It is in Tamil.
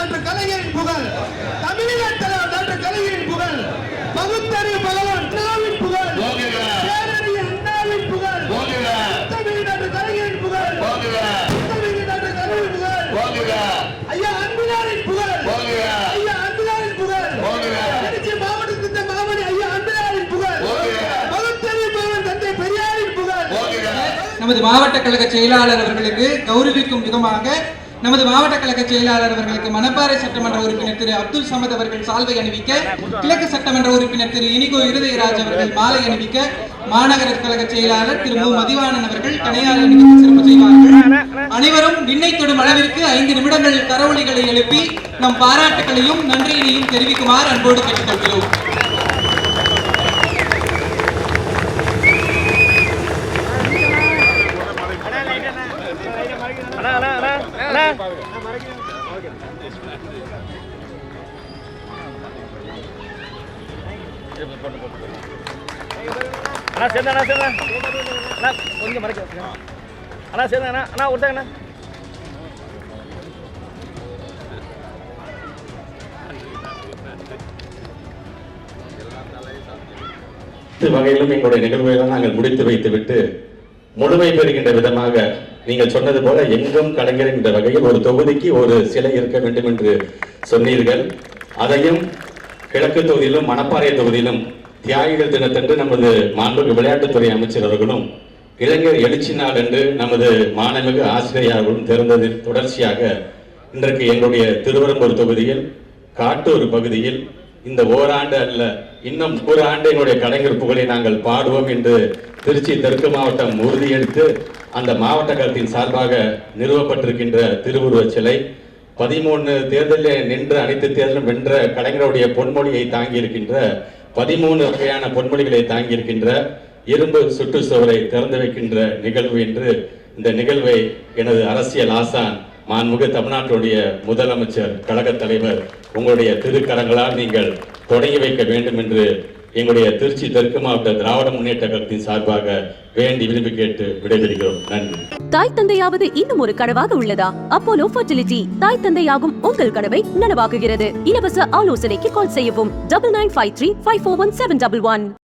doctor கலைஞரின் புகழ். தலைவர் டாக்டர் கலைஞரின் புகழ். பகுத்தறிவு பகவான் அண்ணாவின் புகழ். பேரறிஞர் அண்ணாவின் புகழ். தமிழ் டாக்டர் கலைஞரின் புகழ். தமிழ் டாக்டர் கலைஞரின் புகழ். ஐயா அன்புலாரின் புகழ். ஐயா அன்புலாரின் புகழ். திருச்சி மாவட்டத்தின் மாமணி ஐயா அன்புலாரின் புகழ். பகுத்தறிவு பகவான் தந்தை பெரியாரின் புகழ். நமது மாவட்ட கழக செயலாளர் அவர்களுக்கு கௌரவிக்கும் விதமாக நமது மாவட்ட கழக செயலாளர் அவர்களுக்கு மணப்பாறை சட்டமன்ற உறுப்பினர் திரு அப்துல் சமத் அவர்கள் சால்வை அணிவிக்க கிழக்கு சட்டமன்ற உறுப்பினர் திரு இனிகோ இருதயராஜ் அவர்கள் மாலை அணிவிக்க மாநகர கழக செயலாளர் திரு மு. மதிவாணன் அவர்கள் தனியார் அணிவித்து சிறப்பு செய்வார்கள். அனைவரும் விண்ணை தொடும் அளவிற்கு ஐந்து நிமிடங்கள் கரவொலிகளை எழுப்பி நம் பாராட்டுகளையும் நன்றியினையும் தெரிவிக்குமாறு அன்போடு கேட்டுக்கொள்கிறோம். அண்ணா சேர்ந்தா அண்ணா சேர்ந்தா அண்ணா கொஞ்சம் மறைக்க அண்ணா சேர்ந்தா அண்ணா அண்ணா ஒருத்தாங்கண்ணா அனைத்து வகையிலும் எங்களுடைய நிகழ்வுகளை நாங்கள் முடித்து வைத்துவிட்டு முழுமை பெறுகின்ற விதமாக நீங்கள் சொன்னது போல எங்கும் கலைஞர் என்ற வகையில் ஒரு தொகுதிக்கு ஒரு சிலை இருக்க வேண்டும் என்று சொன்னீர்கள். அதையும் கிழக்கு தொகுதியிலும் மணப்பாறை தொகுதியிலும் தியாகிகள் தினத்தன்று நமது மாண்புமிகு விளையாட்டுத்துறை அமைச்சர் அவர்களும் இளைஞர் எழுச்சி நாள் என்று நமது மாணமிகு ஆசிரியர்களும் திறந்ததில் தொடர்ச்சியாக இன்றைக்கு எங்களுடைய திருவரம்பூர் தொகுதியில் காட்டூர் பகுதியில் இந்த ஓராண்டு அல்ல இன்னும் ஒரு ஆண்டு எங்களுடைய கலைஞர் புகழை நாங்கள் பாடுவோம் என்று திருச்சி தெற்கு மாவட்டம் உறுதியெடுத்து அந்த மாவட்ட கழகத்தின் சார்பாக நிறுவப்பட்டிருக்கின்ற திருவுருவச் சிலை பதிமூணு தேர்தலில் நின்று அனைத்து தேர்தலும் வென்ற கலைஞருடைய பொன்மொழியை தாங்கி இருக்கின்ற பதிமூணு வகையான பொன்மொழிகளை தாங்கி இருக்கின்ற இரும்பு சுற்றுச்சுவரை திறந்து வைக்கின்ற நிகழ்வு என்று இந்த நிகழ்வை எனது அரசியல் ஆசான் மாண்புமிகு தமிழ்நாட்டுடைய முதலமைச்சர் கழகத் தலைவர் உங்களுடைய திருக்கரங்களால் நீங்கள் தொடங்கி வைக்க வேண்டும் என்று எங்களுடைய திருச்சி தெற்கு மாவட்ட திராவிட முன்னேற்ற கழகத்தின் சார்பாக வேண்டி விரும்பி கேட்டு விடைபெறுகிறோம். நன்றி. தாய் தந்தையாவது இன்னும் ஒரு கனவாக உள்ளதா? அப்போலோ ஃபர்டிலிட்டி தாய் தந்தையாகும் உங்கள் கனவை நனவாக்குகிறது. இலவச ஆலோசனைக்கு கால் செய்யவும். Double nine five three five four one seven double one